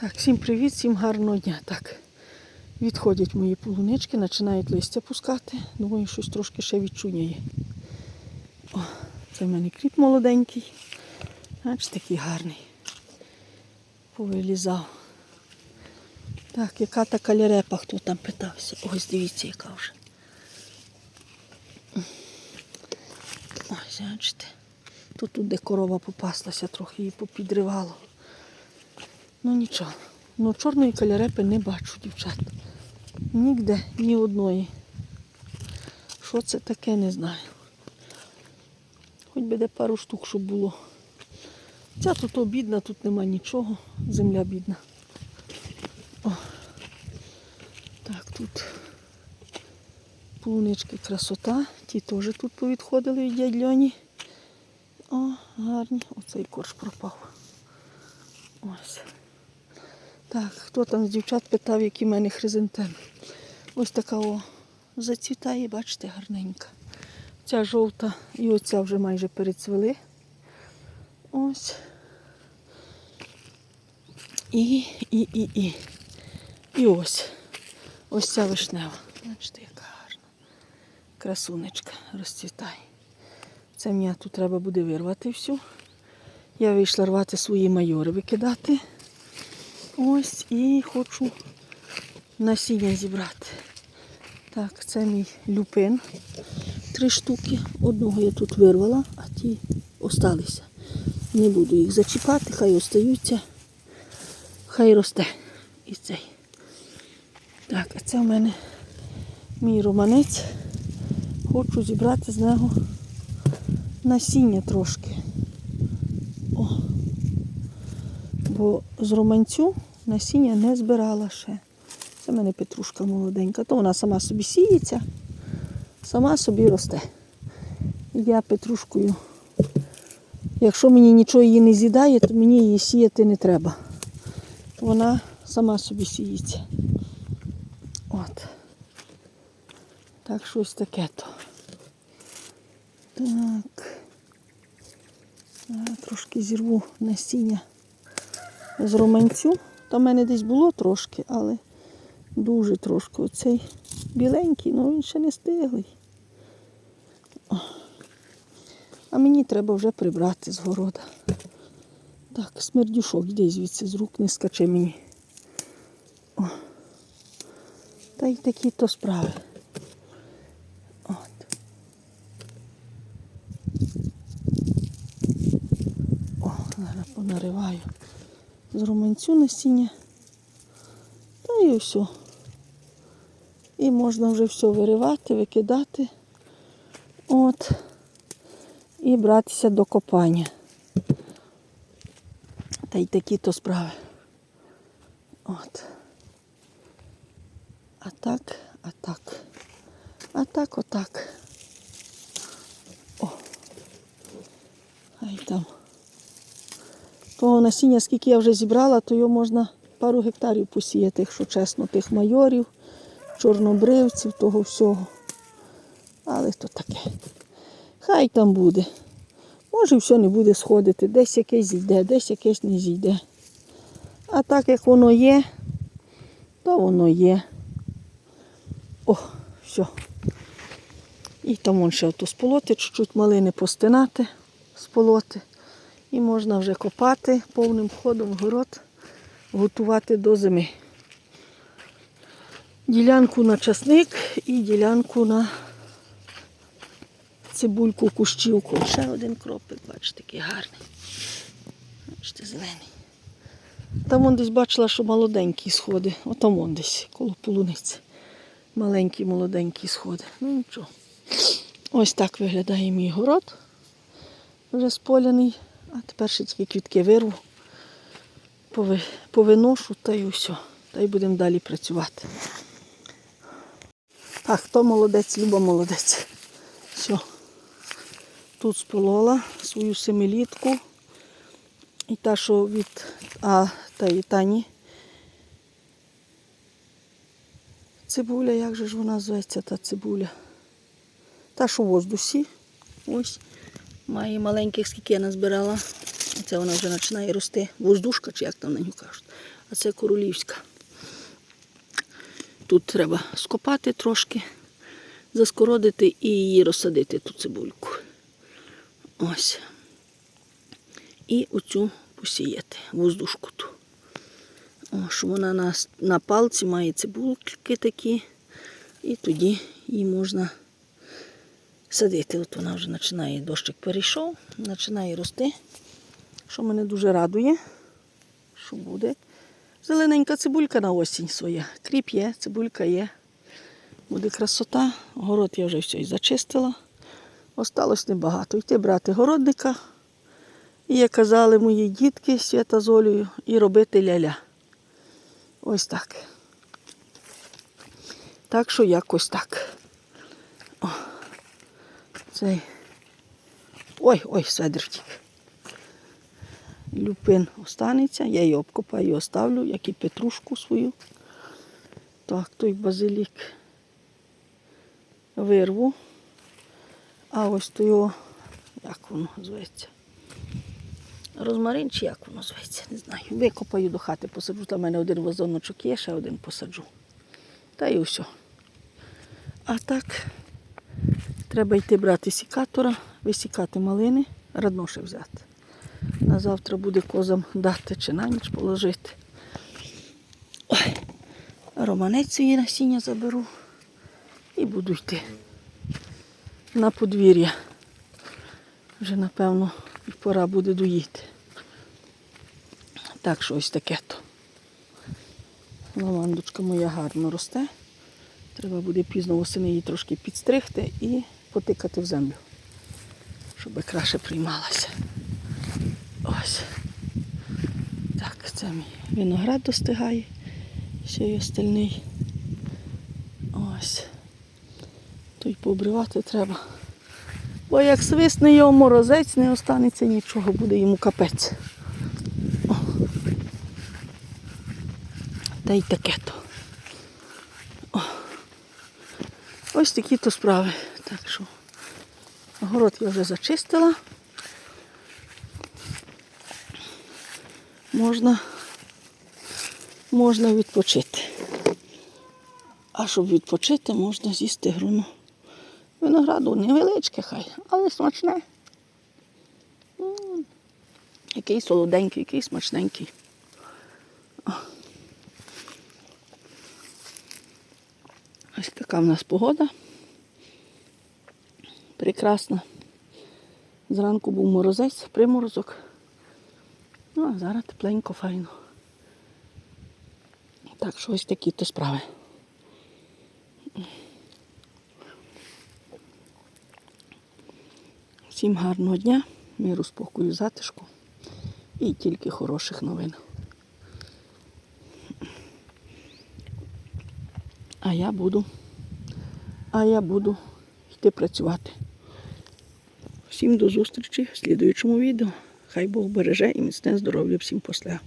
Так, всім привіт, всім гарного дня. Так, відходять мої полунички, починають листя пускати. Думаю, щось трошки ще відчуняє. О, це в мене кріп молоденький. Аж такий гарний. Повилізав. Так, яка та калярепа, хто там питався. Ось дивіться, яка вже. Ось, бачите. Тут де корова попаслася, трохи її попідривало. Ну нічого. Ну чорної калярепи не бачу, дівчат. Нігде, ні одної. Що це таке, не знаю. Хоч би де пару штук, щоб було. Ця тут о, бідна, тут нема нічого. Земля бідна. О. Так, тут полунички красота. Ті теж тут повідходили від дядь Льоні. О, гарні. Оцей корж пропав. Ось. Так, хто там з дівчат питав, які в мене хризантеми. Ось така о зацвітає, бачите, гарненька. Ця жовта і оця вже майже перецвели. Ось. І, і, і, і. І ось. Ось ця вишнева. Бачите, яка гарна. Красунечка розцвітає. Це мені тут треба буде вирвати всю. Я вийшла рвати свої майори, викидати. Ось і хочу насіння зібрати. Так, це мій люпин. Три штуки. Одного я тут вирвала, а ті осталися. Не буду їх зачіпати, хай остаються, хай росте і цей. Так, а це в мене мій романець. Хочу зібрати з нього насіння трошки. О. Бо з романцю насіння не збирала ще. Це в мене петрушка молоденька. То вона сама собі сіється, сама собі росте. Я петрушкою, якщо мені нічого її не з'їдає, то мені її сіяти не треба. Вона сама собі сіється. От. Так, щось таке то. Так. Трошки зірву насіння з романцю. Там в мене десь було трошки, але дуже трошки. Оцей біленький, ну він ще не стиглий. А мені треба вже прибрати з города. Так, смердюшок, йди звідси з рук, не скачи мені. О. Та й такі то справи. От. О, зараз понариваю з романцю насіння. Та і все. І можна вже все виривати, викидати. От. І братися до копання. Та й такі то справи. От. А так, а так. А так, отак. О. Хай там. Того насіння, скільки я вже зібрала, то його можна пару гектарів посіяти, якщо чесно, тих майорів, чорнобривців, того всього. Але то таке. Хай там буде. Може, все не буде сходити, десь якесь зійде, десь якесь не зійде. А так як воно є, то воно є. О, все. І там ще ото сполоти, чуть-чуть малини постинати, сполоти. І можна вже копати повним ходом город, готувати до зими. Ділянку на часник і ділянку на цибульку кущівку. Ще один кропик, бачите, такий гарний. Бачите, зелений. Там вон десь бачила, що молоденькі сходи. Отам вон десь, коло полуниці. Маленькі, молоденькі сходи. Ну нічого. Ось так виглядає мій город. Вже споляний. А тепер ще тільки квітки вирву, повиношу та й все. Та й будемо далі працювати. Так, хто молодець, Люба молодець. Все. Тут сполола свою семилітку. І та, що від а, та і Тані. Цибуля, як же ж вона зветься, та цибуля? Та, що в воздусі. Ось. Має маленьких, скільки я назбирала. Це вона вже починає рости. Воздушка, чи як там на нього кажуть. а це королівська. Тут треба скопати трошки, заскородити і її розсадити ту цибульку. Ось. І оцю посіяти, воздушку ту. О, що вона на, на палці має цибульки такі, і тоді її можна садити. От вона вже починає, дощик перейшов, починає рости, що мене дуже радує, що буде. Зелененька цибулька на осінь своя. Кріп є, цибулька є. Буде красота. Город я вже все і зачистила. Осталось небагато. Йти брати городника. І як казали мої дітки свята з Олею, і робити ляля. Ось так. Так що якось так. Цей. Ой, ой, сведер. Люпин останеться, я її обкопаю оставлю, як і петрушку свою. Так, той базилік вирву. А ось то його, як воно зветься? Розмарин чи як воно зветься, не знаю. Викопаю до хати, посаджу. Там в мене один вазоночок є, ще один посаджу. Та й все. А так, треба йти брати сікатора, висікати малини, радноше взяти. На завтра буде козам дати чи на ніч положити. Ой, романець її насіння заберу і буду йти на подвір'я. Вже, напевно, пора буде доїти. Так що ось таке то. Лавандочка моя гарно росте. Треба буде пізно восени її трошки підстригти і потикати в землю, щоб краще приймалася. Ось. Так, це мій виноград достигає. Ще й остальний. Ось. Той пообривати треба. Бо як свисне його морозець, не останеться нічого, буде йому капець. О. Та й таке то. О. Ось такі то справи. Так що город я вже зачистила. Можна, можна відпочити. А щоб відпочити, можна з'їсти груну. Винограду невеличке хай, але смачне. М, Який солоденький, який смачненький. Ось така в нас погода. Прекрасна. Зранку був морозець, приморозок. Ну, а зараз тепленько, файно. Так що ось такі то справи. Всім гарного дня, миру, спокою, затишку і тільки хороших новин. А я буду, а я буду йти працювати. Всім до зустрічі в слідуючому відео. Хай Бог береже і міцне здоров'я всім посля.